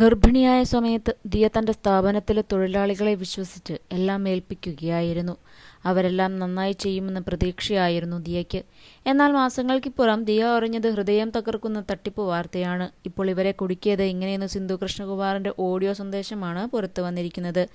ഗർഭിണിയായ സമയത്ത് ദിയ തന്റെ സ്ഥാപനത്തിലെ തൊഴിലാളികളെ വിശ്വസിച്ച് എല്ലാം ഏൽപ്പിക്കുകയായിരുന്നു. അവരെല്ലാം നന്നായി ചെയ്യുമെന്ന പ്രതീക്ഷയായിരുന്നു ദിയയ്ക്ക്. എന്നാൽ മാസങ്ങൾക്കിപ്പുറം ദിയ അറിഞ്ഞത് ഹൃദയം തകർക്കുന്ന തട്ടിപ്പ് വാർത്തയാണ്. ഇപ്പോൾ ഇവരെ കുടുക്കിയത് ഇങ്ങനെയെന്ന് സിന്ധു കൃഷ്ണകുമാറിന്റെ ഓഡിയോ സന്ദേശമാണ് പുറത്തു വന്നിരിക്കുന്നത്.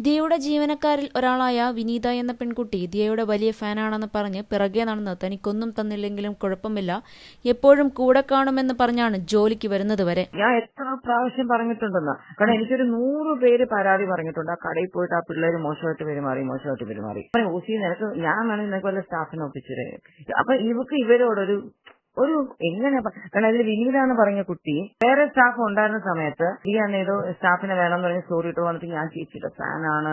ദിയയുടെ ജീവനക്കാരിൽ ഒരാളായ വിനീത എന്ന പെൺകുട്ടി ദിയയുടെ വലിയ ഫാനാണെന്ന് പറഞ്ഞ് പിറകെ നടന്ന് തനിക്കൊന്നും തന്നില്ലെങ്കിലും കുഴപ്പമില്ല എപ്പോഴും കൂടെ കാണുമെന്ന് പറഞ്ഞാണ് ജോലിക്ക് വരുന്നത് വരെ. ഞാൻ എത്ര പ്രാവശ്യം പറഞ്ഞിട്ടുണ്ടെന്ന്. കാരണം എനിക്കൊരു നൂറ് പേര് പരാതി പറഞ്ഞിട്ടുണ്ട്. ആ കടയിൽ പോയിട്ട് ആ പിള്ളേർ മോശമായിട്ട് പെരുമാറി മോശമായിട്ട് പെരുമാറി. ഓസി നിനക്ക് ഞാൻ വേണമെങ്കിൽ നിനക്ക് വല്ല സ്റ്റാഫിനെ ഒപ്പിച്ചു അപ്പൊ ഇവക്ക് ഇവരോടൊരു ഒരു എങ്ങനെ കാരണം അതിൽ വിനീത എന്ന് പറഞ്ഞ കുട്ടി വേറെ സ്റ്റാഫ് ഉണ്ടായിരുന്ന സമയത്ത് ഈ അന്ന് ഏതോ സ്റ്റാഫിനെ വേണമെന്ന് പറഞ്ഞ സ്റ്റോറി ഇട്ട് വന്നിട്ട് ഞാൻ ചേച്ചിയുടെ ഫാനാണ്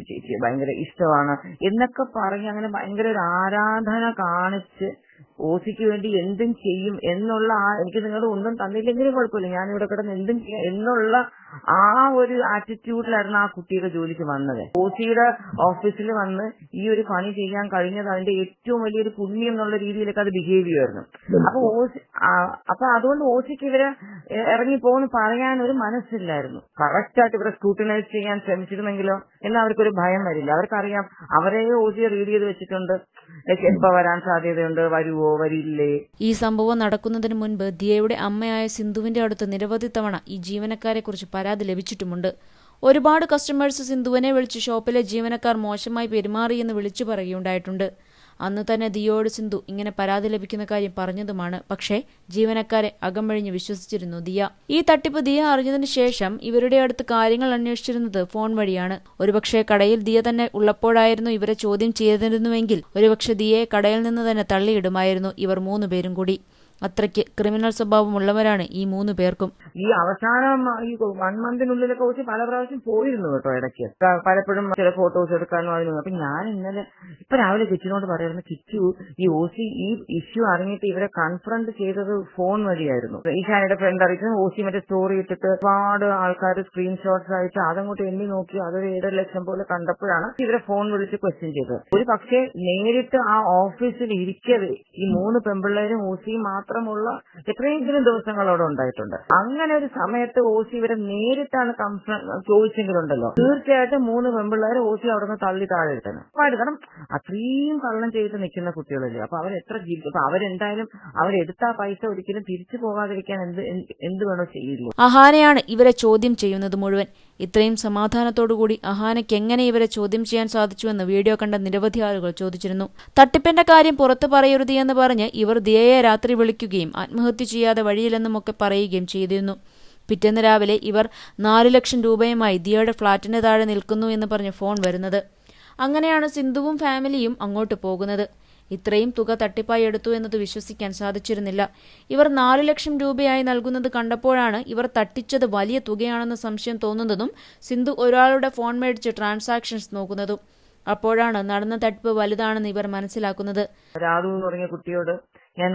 ചേച്ചിയെ ഭയങ്കര ഇഷ്ടമാണ് എന്നൊക്കെ പറഞ്ഞ് അങ്ങനെ ഭയങ്കര ഒരു ആരാധന കാണിച്ച് ഓസിക്ക് വേണ്ടി എന്തും ചെയ്യും എന്നുള്ള ആ എനിക്ക് നിങ്ങൾ ഒന്നും തന്നില്ലെങ്കിലും കുഴപ്പമില്ല. ഞാൻ ഇവിടെ കിടന്ന് എന്തും ചെയ്യാം എന്നുള്ള ആ ഒരു ആറ്റിറ്റ്യൂഡിലായിരുന്നു ആ കുട്ടിയുടെ ജോലിക്ക് വന്നത്. ഓസിയുടെ ഓഫീസിൽ വന്ന് ഈ ഒരു പണി ചെയ്യാൻ കഴിഞ്ഞത് അതിന്റെ ഏറ്റവും വലിയൊരു പുണ്യം എന്നുള്ള രീതിയിലൊക്കെ അത് ബിഹേവ് ചെയ്യുമായിരുന്നു. അപ്പൊ ഓസി അപ്പൊ അതുകൊണ്ട് ഓസിക്ക് ഇവരെ ഇറങ്ങി പോകുന്നു പറയാൻ ഒരു മനസ്സില്ലായിരുന്നു. കറക്റ്റ് ആയിട്ട് ഇവരെ സ്കൂട്ടിനൈസ് ചെയ്യാൻ ശ്രമിച്ചിരുന്നെങ്കിലോ എന്ന് അവർക്കൊരു ഭയം വരില്ല. അവർക്കറിയാം അവരെ ഓസിയെ റീഡ് ചെയ്ത് വെച്ചിട്ടുണ്ട്. എപ്പോ വരാൻ സാധ്യതയുണ്ട്? വരുവോ? വരില്ലേ? ഈ സംഭവം നടക്കുന്നതിന് മുൻപ് ദിയയുടെ അമ്മയായ സിന്ധുവിന്റെ അടുത്ത് നിരവധി തവണ ഈ ജീവനക്കാരെ കുറിച്ച് പരാതി ലഭിച്ചിട്ടുമുണ്ട്. ഒരുപാട് കസ്റ്റമേഴ്സ് സിന്ധുവിനെ വിളിച്ച് ഷോപ്പിലെ ജീവനക്കാർ മോശമായി പെരുമാറിയെന്ന് വിളിച്ചു പറയുകയുണ്ടായിട്ടുണ്ട്. അന്ന് തന്നെ ദിയോട് സിന്ധു ഇങ്ങനെ പരാതി ലഭിക്കുന്ന കാര്യം പറഞ്ഞതുമാണ്. പക്ഷേ ജീവനക്കാരെ അകമഴിഞ്ഞ് വിശ്വസിച്ചിരുന്നു ദിയ. ഈ തട്ടിപ്പ് ദിയ അറിഞ്ഞതിന് ശേഷം ഇവരുടെ അടുത്ത് കാര്യങ്ങൾ അന്വേഷിച്ചിരുന്നത് ഫോൺ വഴിയാണ്. ഒരുപക്ഷെ കടയിൽ ദിയ തന്നെ ഉള്ളപ്പോഴായിരുന്നു ഇവരെ ചോദ്യം ചെയ്തിരുന്നുവെങ്കിൽ ഒരുപക്ഷെ ദിയയെ കടയിൽ നിന്ന് തന്നെ തള്ളിയിടുമായിരുന്നു ഇവർ മൂന്നുപേരും കൂടി. അത്രയ്ക്ക് ക്രിമിനൽ സ്വഭാവമുള്ളവരാണ് ഈ മൂന്നു പേർക്കും ഈ അവസാനം ഈ വൺ മന്തിനുള്ളിലൊക്കെ വെച്ച് പല പ്രാവശ്യം പോയിരുന്നു കേട്ടോ ഇടയ്ക്ക്. പലപ്പോഴും ചില ഫോട്ടോസ് എടുക്കാനും അതിനും അപ്പൊ ഞാൻ ഇന്നലെ ഇപ്പൊ രാവിലെ കിച്ചിനോട് പറയുന്നത് കിച്ചു ഈ ഒ സി ഈ ഇഷ്യൂ അറിഞ്ഞിട്ട് ഇവരെ കൺഫ്രണ്ട് ചെയ്തത് ഫോൺ വഴിയായിരുന്നു. ഈശാനയുടെ ഫ്രണ്ട് അറിയിച്ചത് ഒ സി മറ്റേ സ്റ്റോറി ഇട്ടിട്ട് ഒരുപാട് ആൾക്കാർ സ്ക്രീൻഷോട്ട്സ് അയച്ച് അതങ്ങോട്ട് എണ്ണി നോക്കി അതൊരു ഏഴര ലക്ഷം പോലെ കണ്ടപ്പോഴാണ് ഇവരെ ഫോൺ വിളിച്ച് ക്വസ്റ്റ്യൻ ചെയ്തത്. ഒരു പക്ഷേ നേരിട്ട് ആ ഓഫീസിൽ ഇരിക്കവേ ഈ മൂന്ന് പെമ്പിള്ളേരും സി മാത്രമുള്ള എത്രയെങ്കിലും ദിവസങ്ങൾ അവിടെ ഉണ്ടായിട്ടുണ്ട്. അങ്ങനെ ഒരു സമയത്ത് ഒ സി ഇവരെ നേരിട്ടാണ് ചോദിച്ചെങ്കിലുണ്ടല്ലോ. തീർച്ചയായിട്ടും മൂന്ന് പെമ്പിള്ളേരെ ഓസി അവിടെ നിന്ന് തള്ളി താഴെ ഉറപ്പായിട്ടും. കാരണം അത്രയും കള്ളം ചെയ്ത് നിൽക്കുന്ന കുട്ടികളല്ലേ. അപ്പൊ അവരെത്ര അപ്പൊ അവരെന്തായാലും അവരെടുത്ത പൈസ ഒരിക്കലും തിരിച്ചു പോകാതിരിക്കാൻ എന്ത് എന്ത് വേണോ ചെയ്യില്ല അഹാനയാണ് ഇവരെ ചോദ്യം ചെയ്യുന്നത് മുഴുവൻ. ഇത്രയും സമാധാനത്തോടുകൂടി അഹാനയ്ക്ക് എങ്ങനെ ഇവരെ ചോദ്യം ചെയ്യാൻ സാധിച്ചുവെന്ന് വീഡിയോ കണ്ട നിരവധി ആളുകൾ ചോദിച്ചിരുന്നു. തട്ടിപ്പിന്റെ കാര്യം പുറത്തു പറയരുത് എന്ന് പറഞ്ഞ് ഇവർ ദിയയെ രാത്രി വിളിക്കുകയും ആത്മഹത്യ ചെയ്യാതെ വഴിയില്ലെന്നുമൊക്കെ പറയുകയും ചെയ്തിരുന്നു. പിറ്റേന്ന് രാവിലെ ഇവർ നാലു ലക്ഷം രൂപയുമായി ദിയയുടെ ഫ്ളാറ്റിന് താഴെ നിൽക്കുന്നു എന്ന് പറഞ്ഞ് ഫോൺ വരുന്നത്. അങ്ങനെയാണ് സിന്ധുവും ഫാമിലിയും അങ്ങോട്ട് പോകുന്നത്. ഇത്രയും തുക തട്ടിപ്പായി എടുത്തു എന്നത് വിശ്വസിക്കാൻ സാധിച്ചിരുന്നില്ല. ഇവർ നാലു ലക്ഷം രൂപയായി നൽകുന്നത് കണ്ടപ്പോഴാണ് ഇവർ തട്ടിച്ചത് വലിയ തുകയാണെന്ന് സംശയം തോന്നുന്നതും സിന്ധു ഒരാളുടെ ഫോൺ മേടിച്ച് ട്രാൻസാക്ഷൻസ് നോക്കുന്നതും. അപ്പോഴാണ് നടന്ന തട്ടിപ്പ് വലുതാണെന്ന് ഇവർ മനസ്സിലാക്കുന്നത്. രാധു എന്ന് കുട്ടിയോട് ഞാൻ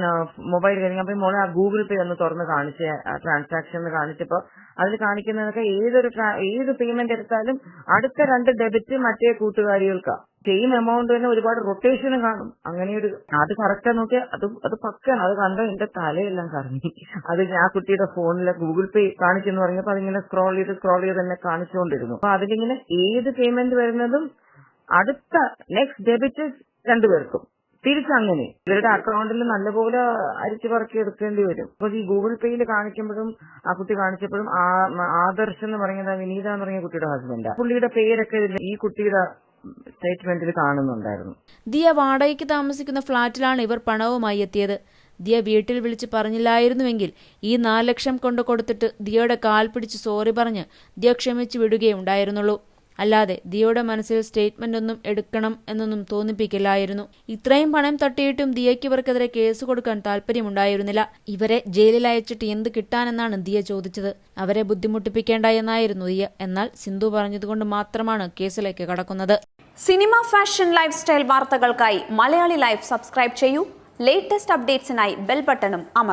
മൊബൈൽ കഴിഞ്ഞപ്പോ മോളെ ആ ഗൂഗിൾ പേ ഒന്ന് തുറന്ന് കാണിച്ച ട്രാൻസാക്ഷൻ കാണിച്ചപ്പോൾ അതിൽ കാണിക്കുന്നതൊക്കെ ഏതൊരു ഏത് പേയ്മെന്റ് എടുത്താലും അടുത്ത രണ്ട് ഡെബിറ്റ് മറ്റേ കൂട്ടുകാരികൾക്കാണ് സെയിം എമൗണ്ട് തന്നെ ഒരുപാട് റൊട്ടേഷൻ കാണും. അങ്ങനെ ഒരു അത് കറക്റ്റ് നോക്കിയാൽ അത് അത് പക്കാണ്. അത് കണ്ട എന്റെ തലയെല്ലാം കറങ്ങി. അത് ആ കുട്ടിയുടെ ഫോണിലെ ഗൂഗിൾ പേ കാണിച്ചെന്ന് പറഞ്ഞപ്പോൾ അതിങ്ങനെ സ്ക്രോൾ ചെയ്ത് സ്ക്രോൾ ചെയ്ത് തന്നെ കാണിച്ചുകൊണ്ടിരുന്നു അപ്പൊ അതിലിങ്ങനെ ഏത് പേയ്മെന്റ് വരുന്നതും അടുത്ത നെക്സ്റ്റ് ഡെബിറ്റ് രണ്ടുപേർക്കും. തിരിച്ചങ്ങനെ. ഇവരുടെ അക്കൗണ്ടിൽ നല്ലപോലെ അരിച്ചു പറക്കി എടുക്കേണ്ടി വരും. അപ്പൊ ഈ ഗൂഗിൾ പേയിൽ കാണിക്കുമ്പോഴും ആ കുട്ടി കാണിച്ചപ്പോഴും ആദർശ് എന്ന് പറയുന്നത് വിനീത എന്ന് പറയുന്ന കുട്ടിയുടെ ഹസ്ബൻഡ് പുള്ളിയുടെ പേരൊക്കെ ഈ കുട്ടിയുടെ സ്റ്റേറ്റ്മെന്റിൽ കാണുന്നുണ്ടായിരുന്നു. ദിയ വാടകയ്ക്ക് താമസിക്കുന്ന ഫ്ളാറ്റിലാണ് ഇവർ പണവുമായി എത്തിയത്. ദിയ വീട്ടിൽ വിളിച്ച് പറഞ്ഞില്ലായിരുന്നുവെങ്കിൽ ഈ നാല് ലക്ഷം കൊണ്ട് കൊടുത്തിട്ട് ദിയയുടെ കാൽ പിടിച്ച് സോറി പറഞ്ഞ് ദിയ ക്ഷമിച്ചു വിടുകയുണ്ടായിരുന്നുള്ളൂ. അല്ലാതെ ദിയയുടെ മനസ്സിൽ സ്റ്റേറ്റ്മെന്റ് ഒന്നും എടുക്കണം എന്നൊന്നും തോന്നിപ്പിക്കില്ലായിരുന്നു ഇത്രയും പണം തട്ടിയിട്ടും ദിയയ്ക്ക് ഇവർക്കെതിരെ കേസ് കൊടുക്കാൻ താല്പര്യമുണ്ടായിരുന്നില്ല. ഇവരെ ജയിലിൽ അയച്ചിട്ട് എന്ത് കിട്ടാനെന്നാണ് ദിയ ചോദിച്ചത്. അവരെ ബുദ്ധിമുട്ടിപ്പിക്കേണ്ട എന്നായിരുന്നു ദിയ. എന്നാൽ സിന്ധു പറഞ്ഞതുകൊണ്ട് മാത്രമാണ് കേസിലേക്ക് കടക്കുന്നത്. സിനിമ ഫാഷൻ ലൈഫ് സ്റ്റൈൽ വാർത്തകൾക്കായി മലയാളി ലൈഫ് സബ്സ്ക്രൈബ് ചെയ്യൂ. ലേറ്റസ്റ്റ് അപ്ഡേറ്റ്സിനായി ബെൽ ബട്ടണും അമർ